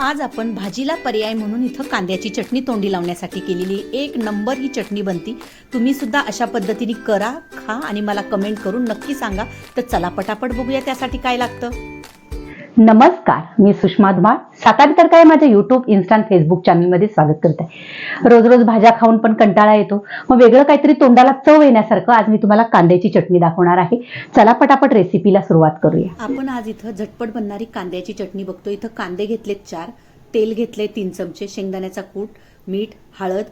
आज आपण भाजीला पर्याय म्हणून इथं कांद्याची चटणी तोंडी लावण्यासाठी केलेली एक नंबर ही चटणी बनती. तुम्ही सुद्धा अशा पद्धतीने करा खा आणि मला कमेंट करून नक्की सांगा. तर चला पटापट बघूया त्यासाठी काय लागतं. नमस्कार मी सुषमा धुमाळ. सातारी तर काय माझ्या युट्यूब इन्स्टा आणि फेसबुक चॅनलमध्ये स्वागत करते रोज रोज भाज्या खाऊन पण कंटाळा येतो. मग वेगळं काहीतरी तोंडाला चव येण्यासारखं आज मी तुम्हाला कांद्याची चटणी दाखवणार आहे. चला पटापट रेसिपीला सुरुवात करूया. आपण आज इथं झटपट बनणारी कांद्याची चटणी बघतो. इथं कांदे घेतलेत चार तेल घेतले तीन चमचे शेंगदाण्याचा कूट मीठ हळद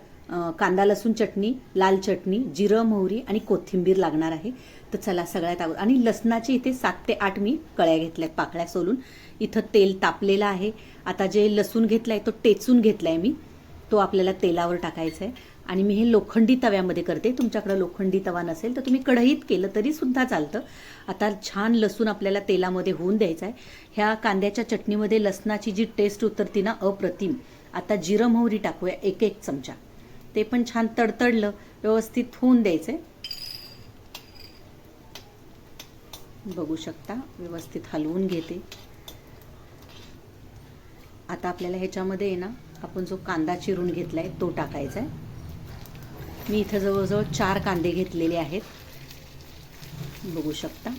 कांदा लसूण चटणी लाल चटणी जिरं मोहरी आणि कोथिंबीर लागणार आहे. तर चला सगळ्यात आवड आणि लसणाची इथे सात ते आठ मी कळ्या घेतल्यात पाकळ्या सोलून. इथं तेल तापलेलं आहे. आता जे लसूण घेतलाय तो टेचून घेतलाय मी. तो आपल्याला तेलावर टाकायचा आहे. आणि मी हे लोखंडी तव्यामध्ये करते. तुमच्याकडे लोखंडी तवा नसेल तर तुम्ही कढईत केलं तरी सुद्धा चालतं. आता छान लसूण आपल्याला तेलामध्ये होऊन द्यायचा आहे. ह्या कांद्याच्या चटणीमध्ये लसणाची जी टेस्ट उतरती ना अप्रतिम. आता जिरं मोहरी टाकूया एक एक चमचा. ते पण छान तडतडलं व्यवस्थित होऊन द्यायचं. बघू शकता व्यवस्थित हलवून घेते. आता आपल्याला ह्याच्यामध्ये आहे ना आपण जो कांदा चिरून घेतला आहे तो टाकायचा आहे मी इथं जवळजवळ चार कांदे घेतलेले आहेत. बघू शकता.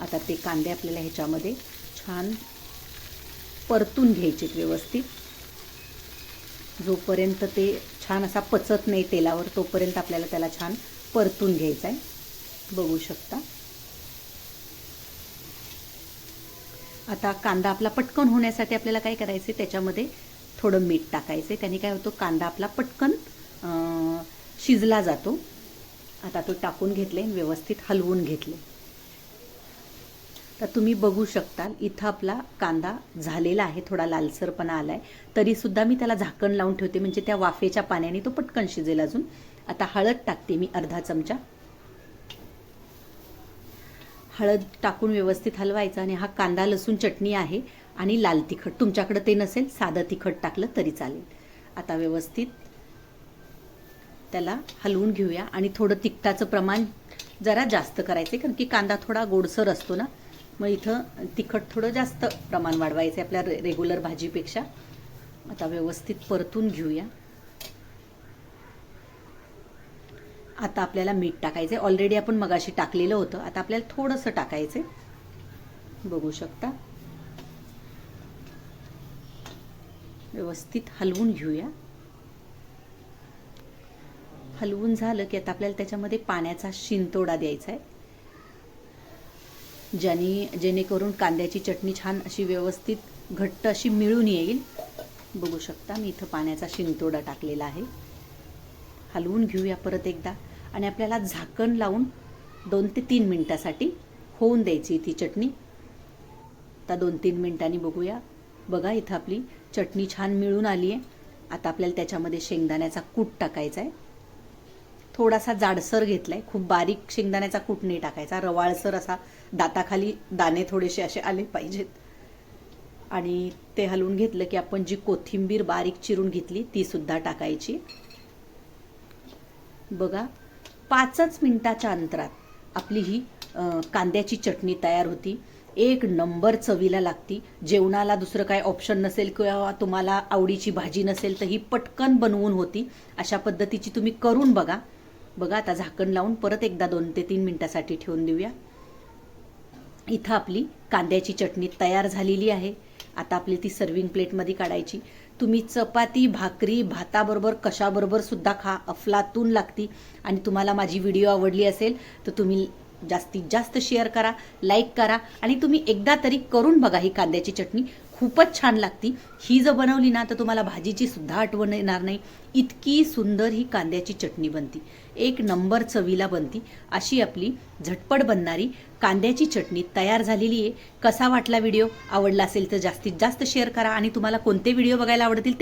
आता ते कांदे आपल्याला ह्याच्यामध्ये छान परतून घ्यायचे व्यवस्थित. जोपर्यंत ते छान असा पचत नाही तेलावर तोपर्यंत आपल्याला त्याला छान परतून घ्यायचा आहे बघू शकता. आता कांदा आपला पटकन होण्यासाठी आपल्याला काय करायचं आहे त्याच्यामध्ये थोडं मीठ टाकायचं आहे त्याने काय होतं? कांदा आपला पटकन शिजला जातो. आता तो टाकून घेतले व्यवस्थित हलवून घेतले तर तुम्ही बघू शकता इथं आपला कांदा झालेला आहे थोडा लालसरपणा आला आहे तरीसुद्धा मी त्याला झाकण लावून ठेवते म्हणजे त्या वाफेच्या पाण्याने तो पटकन शिजेल अजून. आता हळद टाकते मी अर्धा चमचा. हळद टाकून व्यवस्थित हलवायचं आणि हा कांदा लसूण चटणी आहे आणि लाल तिखट. तुमच्याकडं ते नसेल साधं तिखट टाकलं तरी चालेल. आता व्यवस्थित त्याला हलवून घेऊया आणि थोडं तिखटाचं प्रमाण जरा जास्त करायचं कारण की कांदा थोडा गोडसर असतो ना मग इथं तिखट थोडं जास्त प्रमाण वाढवायचं आहे आपल्या रे रेग्युलर भाजीपेक्षा. आता व्यवस्थित परतून घेऊया. आता आपल्याला मीठ टाकायचं आहे ऑलरेडी आपण मगाशी टाकलेलं होतं. आता आपल्याला थोडंसं टाकायचं आहे बघू शकता. व्यवस्थित हलवून घेऊया. हलवून झालं की आता आपल्याला त्याच्यामध्ये पाण्याचा शिंतोडा द्यायचा आहे ज्याने जेणेकरून कांद्याची चटणी छान अशी व्यवस्थित घट्ट अशी मिळून येईल. बघू शकता मी इथं पाण्याचा शिंतोडा टाकलेला आहे. हलवून घेऊया परत एकदा. आणि आपल्याला झाकण लावून दोन ते तीन मिनटासाठी होऊन द्यायची ती चटणी. आता दोन तीन मिनटांनी बघूया. बघा इथं आपली चटणी छान मिळून आली आहे आता आपल्याला त्याच्यामध्ये शेंगदाण्याचा कूट टाकायचा आहे थोडासा जाडसर घेतलाय. खूप बारीक शेंगदाण्याचा कूट नाही टाकायचा. रवाळसर असा दाताखाली दाणे थोडेसे असे आले पाहिजेत. आणि ते हलवून घेतलं की आपण जी कोथिंबीर बारीक चिरून घेतली ती सुद्धा टाकायची. बघा पाचच मिनिटाच्या अंतरात आपली ही कांद्याची चटणी तयार होती. एक नंबर चवीला लागती. जेवणाला दुसरं काय ऑप्शन नसेल किंवा तुम्हाला आवडीची भाजी नसेल तर ही पटकन बनवून होती. अशा पद्धतीची तुम्ही करून बघा. बघा आता झाकण लावून परत एकदा दोन ते तीन मिनटासाठी ठेवून देऊया. इथं आपली कांद्याची चटणी तयार झालेली आहे. आता आपली ती सर्विंग प्लेटमध्ये काढायची. तुम्ही चपाती भाकरी भाताबरोबर कशाबरोबर सुद्धा खा अफलातून लागती. आणि तुम्हाला माझी व्हिडिओ आवडली असेल तर तुम्ही जास्तीत जास्त शेअर करा लाईक करा. आणि तुम्ही एकदा तरी करून बघा ही कांद्याची चटणी. खूपच छान लागती. ही जर बनवली ना तर तुम्हाला भाजीची सुद्धा आठवण येणार नाही. इतकी सुंदर ही कांद्याची चटणी बनती. एक नंबर चवीला बनती. अशी आपली झटपट बनणारी कांद्याची चटणी तयार झालेली आहे. कसा वाटला व्हिडिओ? आवडला असेल तर जास्तीत जास्त शेअर करा आणि तुम्हाला कोणते व्हिडिओ बघायला आवडतील